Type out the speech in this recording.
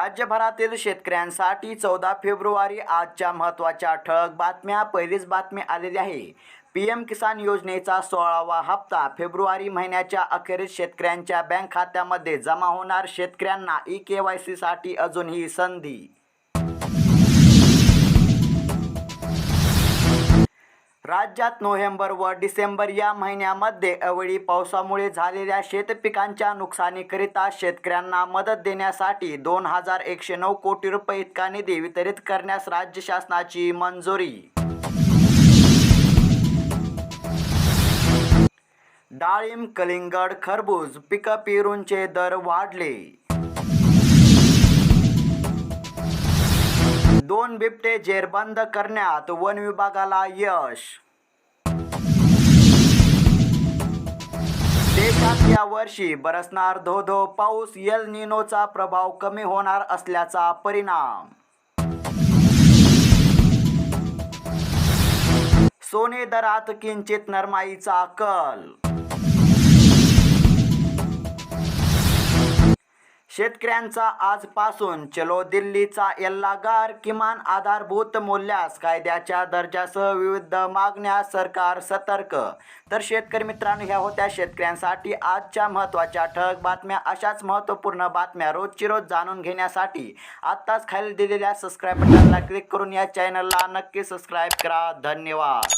राज्यभरातील शेतकऱ्यांसाठी चौदा फेब्रुवारी आजच्या महत्त्वाच्या ठळक बातम्या पहिलीच बातमी आलेली आहे. पी एम किसान योजनेचा सोळावा हप्ता फेब्रुवारी महिन्याच्या अखेरीस शेतकऱ्यांच्या बँक खात्यामध्ये जमा होणार शेतकऱ्यांना ई के वाय सीसाठी अजूनही संधी राज्यात नोव्हेंबर व डिसेंबर या महिन्यामध्ये अवळी पावसामुळे झालेल्या शेतपिकांच्या नुकसानीकरिता शेतकऱ्यांना मदत देण्यासाठी दोन हजार एकशे नऊ कोटी रुपये इतका निधी वितरित करण्यास राज्य शासनाची मंजुरी. डाळिंब कलिंगड खरबूज पिकं पेरूंचे दर वाढले. दोन बिबटे जेरबंद करण्यात वन विभागाला यश. देशात या वर्षी बरसणार धो धो पाऊस यल निनोचा प्रभाव कमी होणार असल्याचा परिणाम. सोने दरात किंचित नरमाईचा कल. शेतकऱ्यांचा आजपासून चलो दिल्लीचा एल्लागार किमान आधारभूत मूल्यास कायद्याच्या दर्जासह विविध मागण्या सरकार सतर्क. तर शेतकरी मित्रांनो ह्या होत्या शेतकऱ्यांसाठी आजच्या महत्त्वाच्या ठळक बातम्या. अशाच महत्त्वपूर्ण बातम्या रोजची रोज जाणून घेण्यासाठी आत्ताच खाली दिलेल्या सबस्क्राईब बटनला क्लिक करून या चॅनलला नक्की सबस्क्राईब करा. धन्यवाद.